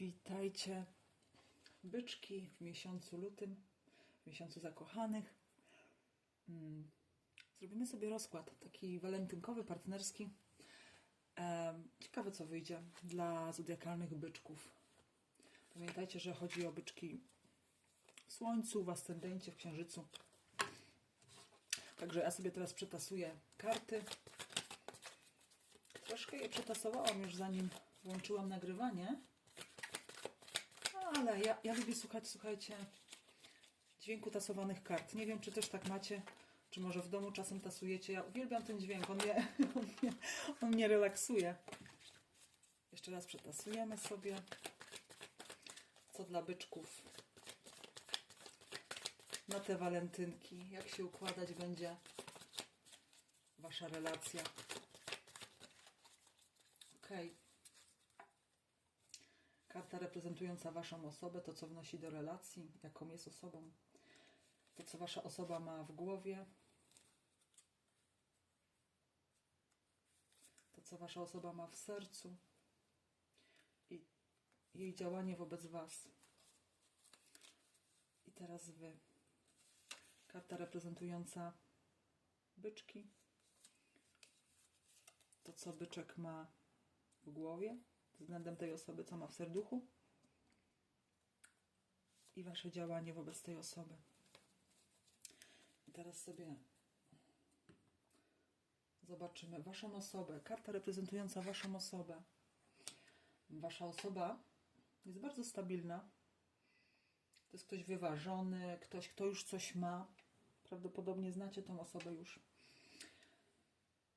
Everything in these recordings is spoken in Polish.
Witajcie, byczki, w miesiącu lutym, w miesiącu zakochanych. Mm, Zrobimy sobie rozkład, taki walentynkowy, partnerski. Ciekawe, co wyjdzie dla zodiakalnych byczków. Pamiętajcie, że chodzi o byczki w Słońcu, w ascendencie, w Księżycu. Także ja sobie teraz przetasuję karty. Troszkę je przetasowałam już zanim włączyłam nagrywanie. Ale ja, ja lubię słuchać, słuchajcie, dźwięku tasowanych kart. Nie wiem, czy też tak macie, czy może w domu czasem tasujecie. Ja uwielbiam ten dźwięk, on mnie, on mnie, on mnie relaksuje. Jeszcze raz przetasujemy sobie. Co dla byczków na te walentynki. Jak się układać będzie wasza relacja. Okej. Karta reprezentująca Waszą osobę, to co wnosi do relacji, jaką jest osobą, to co Wasza osoba ma w głowie, to co Wasza osoba ma w sercu. I jej działanie wobec Was. I teraz Wy. Karta reprezentująca byczki, to co byczek ma w głowie względem tej osoby, co ma w serduchu i wasze działanie wobec tej osoby. I teraz sobie zobaczymy waszą osobę, karta reprezentująca waszą osobę. Wasza osoba jest bardzo stabilna. To jest ktoś wyważony, ktoś, kto już coś ma. Prawdopodobnie znacie tą osobę już.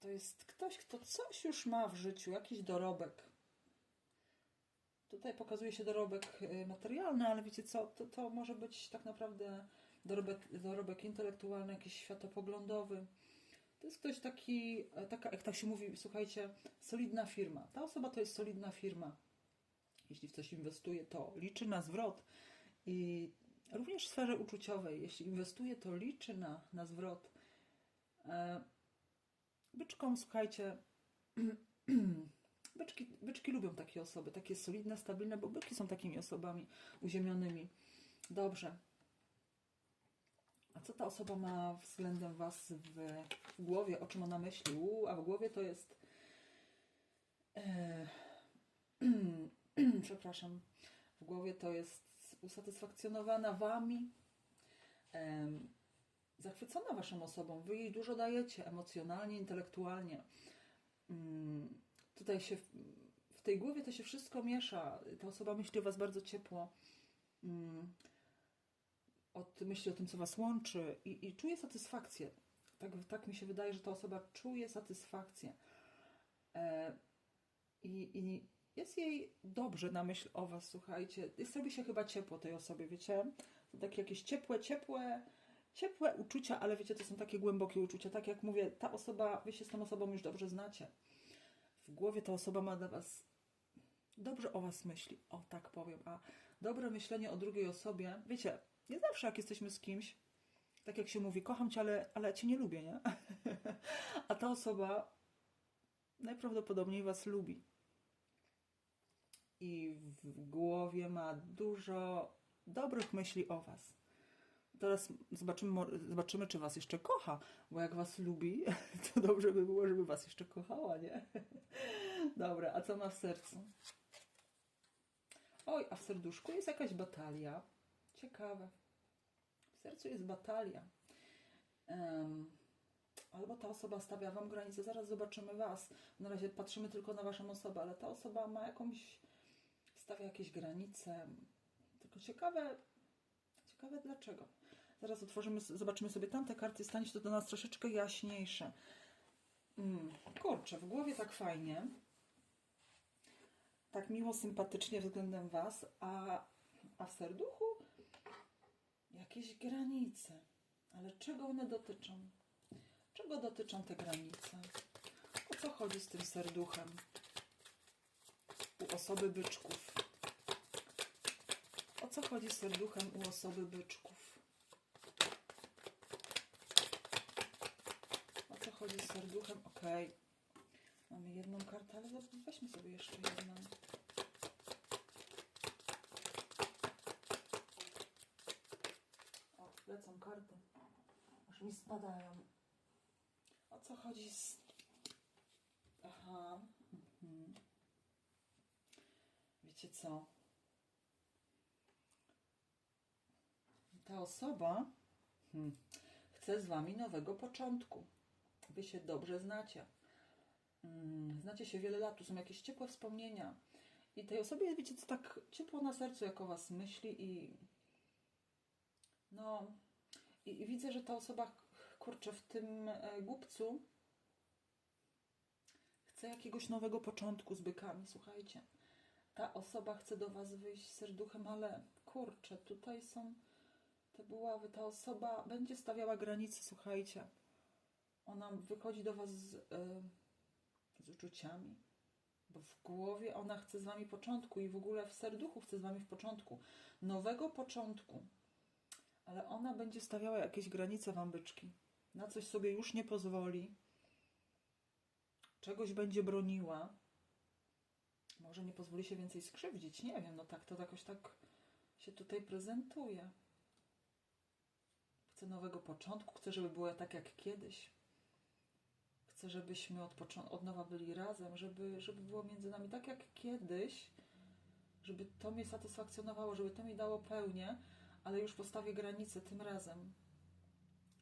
To jest ktoś, kto coś już ma w życiu, jakiś dorobek. Tutaj pokazuje się dorobek y, materialny, ale wiecie co, to, to może być tak naprawdę dorobek, dorobek intelektualny, jakiś światopoglądowy. To jest ktoś taki, e, taka, jak tak się mówi, słuchajcie, solidna firma. Ta osoba to jest solidna firma. Jeśli w coś inwestuje, to liczy na zwrot. I również w sferze uczuciowej, jeśli inwestuje, to liczy na, na zwrot. E, Byczkom, słuchajcie, byczki, byczki lubią takie osoby, takie solidne, stabilne, bo byki są takimi osobami uziemionymi. Dobrze. A co ta osoba ma względem Was w, w głowie? O czym ona myśli? Uu, a w głowie to jest. E, przepraszam. W głowie to jest usatysfakcjonowana Wami. em, zachwycona Waszą osobą. Wy jej dużo dajecie emocjonalnie, intelektualnie. Mm, Tutaj się w, tej głowie to się wszystko miesza. Ta osoba myśli o Was bardzo ciepło. Mm, Od, myśli o tym, co Was łączy i, i czuje satysfakcję. Tak, tak mi się wydaje, że ta osoba czuje satysfakcję. E, i, I jest jej dobrze na myśl o Was, słuchajcie. Jest, robi się chyba ciepło tej osobie, wiecie? To takie jakieś ciepłe, ciepłe, ciepłe uczucia, ale wiecie, to są takie głębokie uczucia. Tak jak mówię, ta osoba, wy się z tą osobą już dobrze znacie. W głowie ta osoba ma dla was dobrze o was myśli. O, tak powiem. A dobre myślenie o drugiej osobie, wiecie, nie zawsze jak jesteśmy z kimś, tak jak się mówi, kocham cię, ale, ale cię nie lubię, nie? A ta osoba najprawdopodobniej was lubi. I w głowie ma dużo dobrych myśli o was. Teraz zobaczymy, zobaczymy, czy was jeszcze kocha, bo jak was lubi, to dobrze by było, żeby was jeszcze kochała, nie? Dobra, a co ma w sercu? Oj, a w serduszku jest jakaś batalia. Ciekawe. W sercu jest batalia. Em, albo ta osoba stawia wam granice, zaraz zobaczymy was. Na razie patrzymy tylko na waszą osobę, ale ta osoba ma jakąś, stawia jakieś granice. Tylko ciekawe, ciekawe dlaczego. Zaraz otworzymy, zobaczymy sobie tamte karty, stanie się to do nas troszeczkę jaśniejsze. Mm, kurczę, w głowie tak fajnie. Tak miło, sympatycznie względem was, a, a w serduchu jakieś granice. Ale czego one dotyczą? Czego dotyczą te granice? O co chodzi z tym serduchem? U osoby byczków. O co chodzi z serduchem u osoby byczków? będzie z serduchem. Ok. Mamy jedną kartę, ale weźmy sobie jeszcze jedną. O, lecą karty. Aż mi spadają. O co chodzi z... Aha. Mhm. Wiecie co? Ta osoba hmm, chce z Wami nowego początku. Wy się dobrze znacie. Mm, Znacie się wiele lat, tu są jakieś ciepłe wspomnienia. I tej osobie, wiecie co, tak ciepło na sercu, jak o was myśli i no i, i widzę, że ta osoba, kurczę, w tym e, głupcu chce jakiegoś nowego początku z bykami, słuchajcie. Ta osoba chce do was wyjść serduchem, ale kurczę, tutaj są te buławy. Ta osoba będzie stawiała granice, słuchajcie. Ona wychodzi do was z, e, z uczuciami, bo w głowie ona chce z wami początku i w ogóle w serduchu chce z wami w początku. Nowego początku. Ale ona będzie stawiała jakieś granice wam byczki. Na coś sobie już nie pozwoli. Czegoś będzie broniła. Może nie pozwoli się więcej skrzywdzić. Nie wiem, no tak to jakoś tak się tutaj prezentuje. Chcę nowego początku. Chcę, żeby było tak jak kiedyś. Chcę, żebyśmy od, od nowa byli razem, żeby, żeby było między nami tak jak kiedyś, żeby to mnie satysfakcjonowało, żeby to mi dało pełnię, ale już postawię granice tym razem.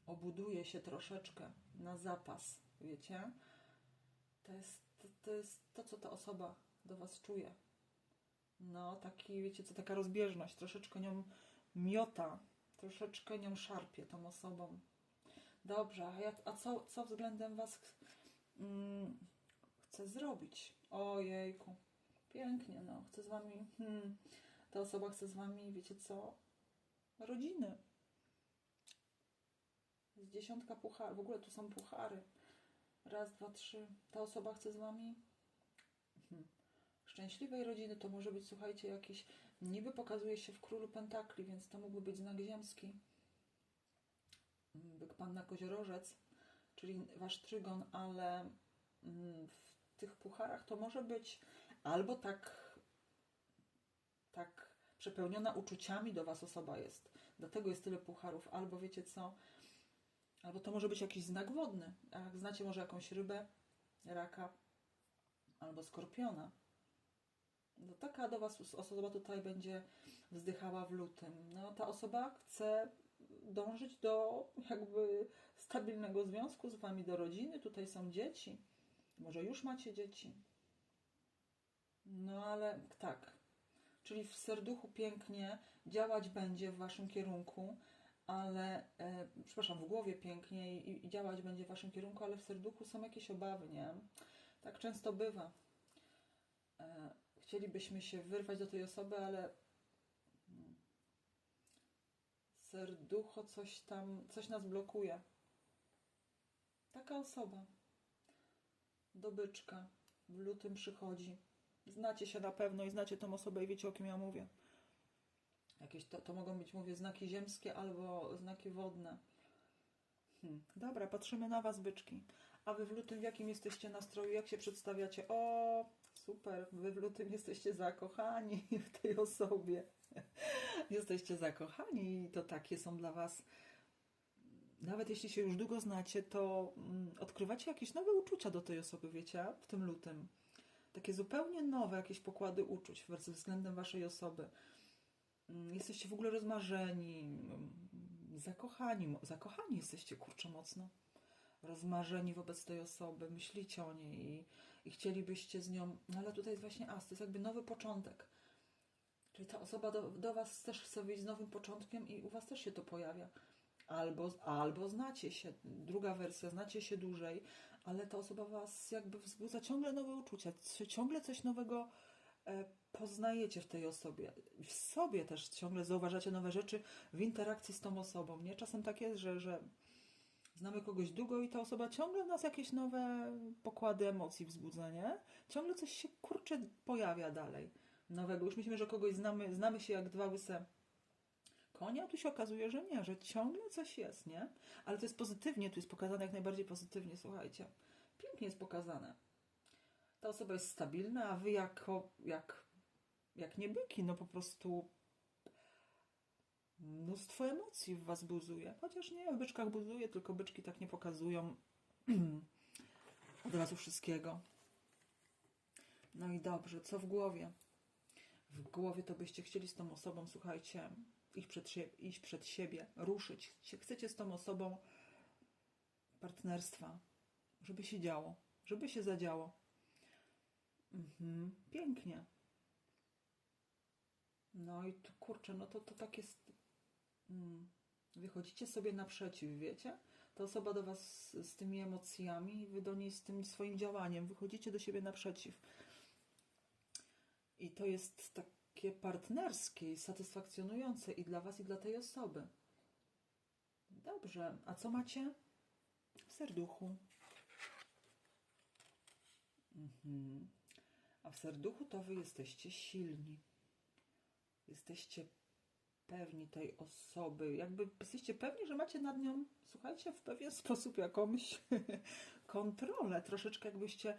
Obuduję się troszeczkę na zapas, wiecie? To jest to, to, jest to co ta osoba do Was czuje. No, taki, wiecie co, taka rozbieżność, troszeczkę nią miota, troszeczkę nią szarpie tą osobą. Dobrze, a, co, co względem Was ch- mm, chcę zrobić? Ojejku, pięknie, no, chcę z Wami, hmm, ta osoba chce z Wami, wiecie co, rodziny. Z dziesiątka pucharów, w ogóle tu są puchary. Raz, dwa, trzy. Ta osoba chce z Wami hmm, szczęśliwej rodziny. To może być, słuchajcie, jakiś, niby pokazuje się w Królu Pentakli, więc to mógłby być znak ziemski. Panna Koziorożec, czyli Wasz trygon, ale mm, w tych pucharach to może być albo tak tak przepełniona uczuciami do Was osoba jest. Dlatego jest tyle pucharów. Albo wiecie co? Albo to może być jakiś znak wodny. Jak znacie może jakąś rybę, raka albo skorpiona. No taka do Was osoba tutaj będzie wzdychała w lutym. No ta osoba chce dążyć do jakby stabilnego związku z Wami, do rodziny. Tutaj są dzieci. Może już macie dzieci. No ale tak, czyli w serduchu pięknie działać będzie w waszym kierunku, ale, e, przepraszam, w głowie pięknie i, i działać będzie w waszym kierunku, ale w serduchu są jakieś obawy, nie? Tak często bywa. E, chcielibyśmy się wyrwać do tej osoby, ale mm, serducho coś tam, coś nas blokuje. Taka osoba do byczka w lutym przychodzi. Znacie się na pewno i znacie tą osobę i wiecie o kim ja mówię. Jakieś to, to mogą być, mówię, znaki ziemskie albo znaki wodne. Hmm. Dobra, patrzymy na was, byczki. A wy w lutym w jakim jesteście nastroju? Jak się przedstawiacie? O, super, wy w lutym jesteście zakochani w tej osobie. Jesteście zakochani i to takie są dla was. Nawet jeśli się już długo znacie, to mm, odkrywacie jakieś nowe uczucia do tej osoby, wiecie, w tym lutym takie zupełnie nowe jakieś pokłady uczuć względem waszej osoby. Mm, Jesteście w ogóle rozmarzeni, mm, zakochani, zakochani jesteście kurczę mocno. Rozmarzeni wobec tej osoby, myślicie o niej i, i chcielibyście z nią, no ale tutaj jest właśnie as, to jest jakby nowy początek. Czyli ta osoba do, do was też chce wyjść z nowym początkiem i u was też się to pojawia. Albo, albo znacie się, druga wersja, znacie się dłużej, ale ta osoba was jakby wzbudza ciągle nowe uczucia, ciągle coś nowego e, poznajecie w tej osobie. W sobie też ciągle zauważacie nowe rzeczy w interakcji z tą osobą. Nie? Czasem tak jest, że, że znamy kogoś długo i ta osoba ciągle w nas jakieś nowe pokłady emocji wzbudza, nie? Ciągle coś się kurczę pojawia dalej nowego. Już myślimy, że kogoś znamy, znamy się jak dwa łyse konia, a tu się okazuje, że nie, że ciągle coś jest, nie? Ale to jest pozytywnie, tu jest pokazane jak najbardziej pozytywnie, słuchajcie. Pięknie jest pokazane. Ta osoba jest stabilna, a wy jako, jak, jak nie byki, no po prostu mnóstwo emocji w was buzuje. Chociaż nie, w byczkach buzuje, tylko byczki tak nie pokazują od razu wszystkiego. No i dobrze, co w głowie? W głowie to byście chcieli z tą osobą, słuchajcie, iść przed, iść przed siebie, ruszyć. Chcecie z tą osobą partnerstwa, żeby się działo, żeby się zadziało. Mhm, pięknie. No i tu kurczę, no to, to tak jest. Mm, wychodzicie sobie naprzeciw, wiecie? Ta osoba do was z, z tymi emocjami, wy do niej z tym swoim działaniem. Wychodzicie do siebie naprzeciw. I to jest takie partnerskie i satysfakcjonujące i dla was, i dla tej osoby. Dobrze, a co macie w serduchu? Mhm. A w serduchu to wy jesteście silni. Jesteście pewni tej osoby. Jakby jesteście pewni, że macie nad nią, słuchajcie, w pewien sposób jakąś kontrolę. Troszeczkę jakbyście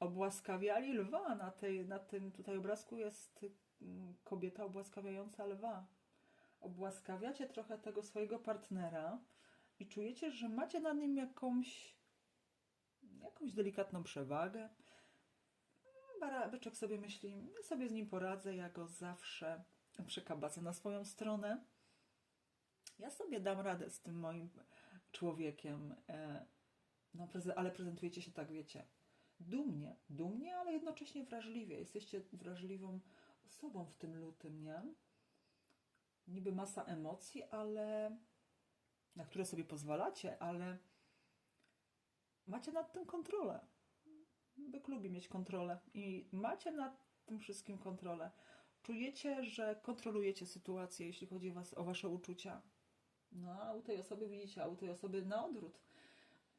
obłaskawiali lwa. Na, tej, na tym tutaj obrazku jest mm, kobieta obłaskawiająca lwa. Obłaskawiacie trochę tego swojego partnera i czujecie, że macie nad nim jakąś jakąś delikatną przewagę. Byczek sobie myśli, ja sobie z nim poradzę, ja go zawsze przekabacę na swoją stronę. Ja sobie dam radę z tym moim człowiekiem. E, No, ale prezentujecie się tak, wiecie, dumnie, dumnie, ale jednocześnie wrażliwie. Jesteście wrażliwą osobą w tym lutym, nie? Niby masa emocji, ale na które sobie pozwalacie, ale macie nad tym kontrolę. Byk lubi mieć kontrolę i macie nad tym wszystkim kontrolę. Czujecie, że kontrolujecie sytuację, jeśli chodzi o, was, o wasze uczucia. No, a u tej osoby widzicie, a u tej osoby na odwrót.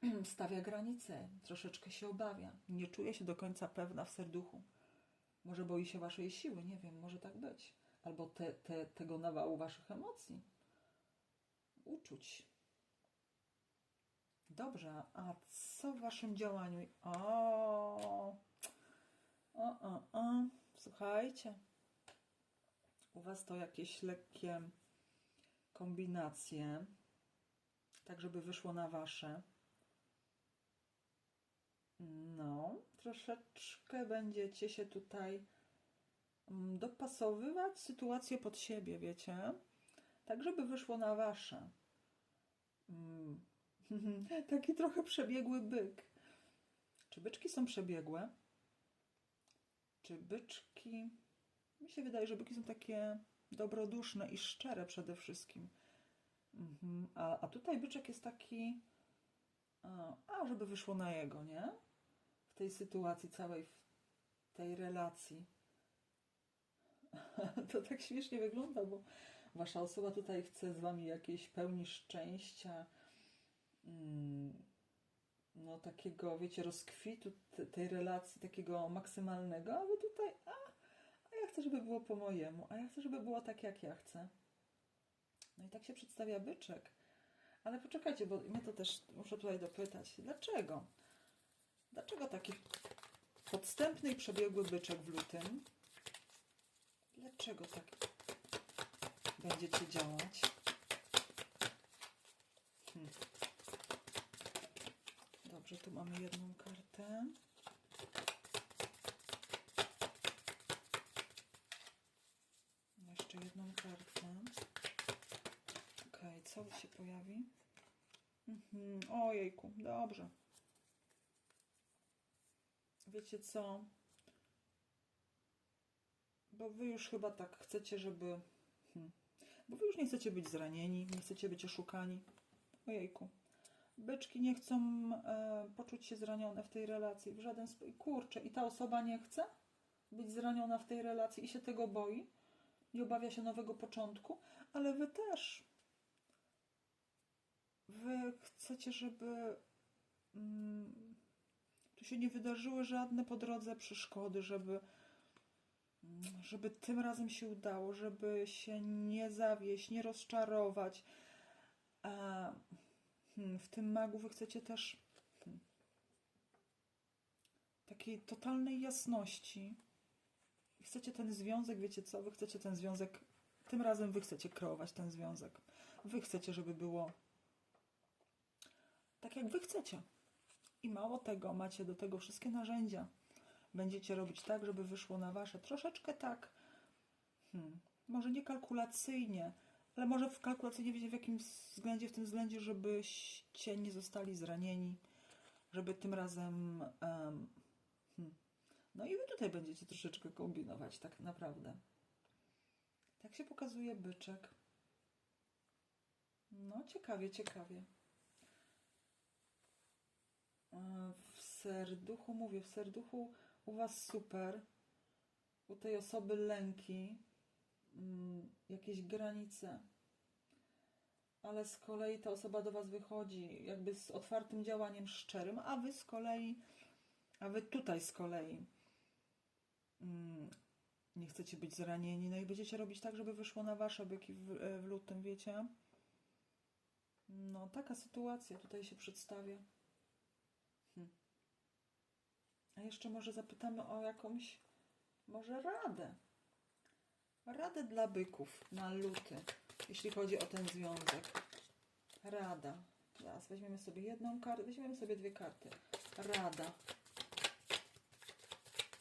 Stawia granice, troszeczkę się obawia. Nie czuje się do końca pewna w serduchu. Może boi się waszej siły, nie wiem, może tak być. Albo te, te, tego nawału waszych emocji. Uczuć. Dobrze, a co w waszym działaniu? O, o, o, o. Słuchajcie, u was to jakieś lekkie kombinacje, tak żeby wyszło na wasze. No, troszeczkę będziecie się tutaj mm, dopasowywać sytuację pod siebie, wiecie? Tak, żeby wyszło na wasze. Mm. Taki trochę przebiegły byk. Czy byczki są przebiegłe? Czy byczki. Mi się wydaje, że byki są takie dobroduszne i szczere przede wszystkim. Mhm. A, a tutaj byczek jest taki. A, a, żeby wyszło na jego, nie? Tej sytuacji całej, w tej relacji. To tak śmiesznie wygląda, bo wasza osoba tutaj chce z wami jakiejś pełni szczęścia, mm, no takiego, wiecie, rozkwitu te- tej relacji, takiego maksymalnego, a wy tutaj, a, a ja chcę, żeby było po mojemu, a ja chcę, żeby było tak, jak ja chcę. No i tak się przedstawia byczek. Ale poczekajcie, bo mnie to też muszę tutaj dopytać. Dlaczego? Dlaczego taki podstępny i przebiegły byczek w lutym? Dlaczego tak będziecie działać? Hmm. Dobrze, tu mamy jedną kartę. Jeszcze jedną kartę. Okej, co się pojawi? Mhm. Ojejku, dobrze. Wiecie co? Bo wy już chyba tak chcecie, żeby. Hmm. Bo wy już nie chcecie być zranieni, nie chcecie być oszukani. Ojejku. Byczki nie chcą e, poczuć się zranione w tej relacji w żaden sposób. Kurczę, i ta osoba nie chce być zraniona w tej relacji i się tego boi i obawia się nowego początku, ale wy też. Wy chcecie, żeby mm, tu się nie wydarzyły żadne po drodze przeszkody, żeby, żeby tym razem się udało, żeby się nie zawieść, nie rozczarować. A hmm, w tym magu wy chcecie też hmm, takiej totalnej jasności. Chcecie ten związek, wiecie co? Wy chcecie ten związek Tym razem wy chcecie kreować ten związek. Wy chcecie, żeby było tak, jak wy chcecie. I mało tego, macie do tego wszystkie narzędzia. Będziecie robić tak, żeby wyszło na wasze. Troszeczkę tak, hmm, może nie kalkulacyjnie, ale może w kalkulacyjnie wiecie w jakim względzie, w tym względzie, żebyście nie zostali zranieni, żeby tym razem. em, hmm. No i wy tutaj będziecie troszeczkę kombinować, tak naprawdę. Tak się pokazuje byczek. No, ciekawie, ciekawie. E, W serduchu, mówię, w serduchu u Was super. U tej osoby lęki, mm, jakieś granice. Ale z kolei ta osoba do Was wychodzi jakby z otwartym działaniem szczerym, a Wy z kolei, a Wy tutaj z kolei mm, nie chcecie być zranieni, no i będziecie robić tak, żeby wyszło na Wasze byki w, w lutym, wiecie? No, taka sytuacja tutaj się przedstawia. A jeszcze może zapytamy o jakąś, może radę. Radę dla byków na luty, jeśli chodzi o ten związek. Rada. Zaraz weźmiemy sobie jedną kartę, weźmiemy sobie dwie karty. Rada.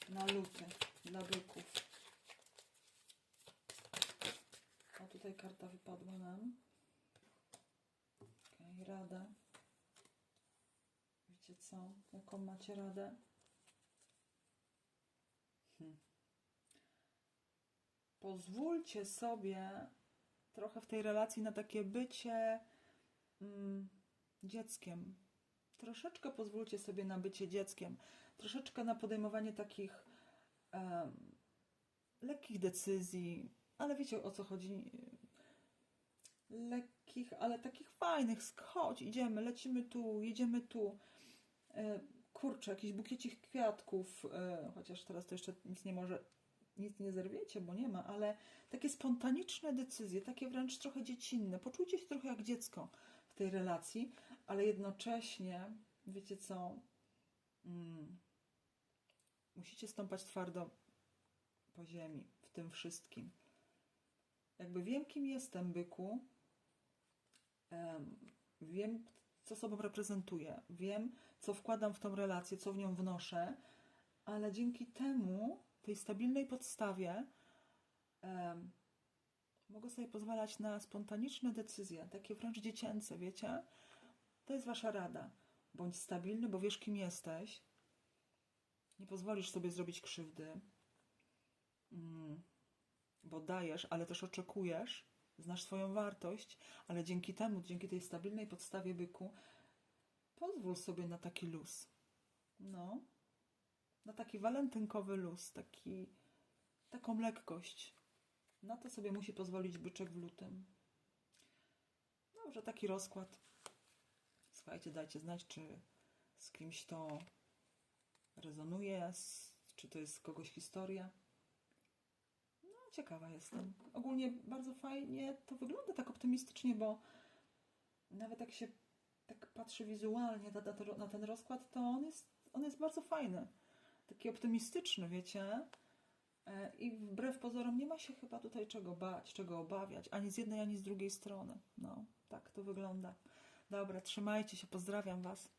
Na luty dla byków. O, tutaj karta wypadła nam. Okej, rada. Wiecie co? Jaką macie radę? Hmm. Pozwólcie sobie trochę w tej relacji na takie bycie mm, dzieckiem. Troszeczkę pozwólcie sobie na bycie dzieckiem. Troszeczkę na podejmowanie takich em, lekkich decyzji, ale wiecie o co chodzi. Lekkich, ale takich fajnych. Chodź, idziemy, lecimy tu, jedziemy tu. Kurczę, jakiś bukiecik kwiatków, e, chociaż teraz to jeszcze nic nie może, nic nie zerwiecie, bo nie ma, ale takie spontaniczne decyzje, takie wręcz trochę dziecinne. Poczujcie się trochę jak dziecko w tej relacji, ale jednocześnie, wiecie co, mm, musicie stąpać twardo po ziemi w tym wszystkim. Jakby wiem, kim jestem, byku, em, wiem, co sobą reprezentuję, wiem, co wkładam w tą relację, co w nią wnoszę, ale dzięki temu, tej stabilnej podstawie, em, mogę sobie pozwalać na spontaniczne decyzje, takie wręcz dziecięce, wiecie? To jest wasza rada. Bądź stabilny, bo wiesz, kim jesteś. Nie pozwolisz sobie zrobić krzywdy, mm, bo dajesz, ale też oczekujesz, znasz swoją wartość, ale dzięki temu, dzięki tej stabilnej podstawie byku, pozwól sobie na taki luz. No, na taki walentynkowy luz, taki, taką lekkość. Na to sobie musi pozwolić byczek w lutym. Dobrze, taki rozkład. Słuchajcie, dajcie znać, czy z kimś to rezonuje, czy to jest z kogoś historia. No, ciekawa jestem. Ogólnie bardzo fajnie to wygląda tak optymistycznie, bo nawet jak się tak patrzy wizualnie na, na ten rozkład, to on jest, on jest bardzo fajny. Taki optymistyczny, wiecie? E, I wbrew pozorom nie ma się chyba tutaj czego bać, czego obawiać, ani z jednej, ani z drugiej strony. No, tak to wygląda. Dobra, trzymajcie się, pozdrawiam Was.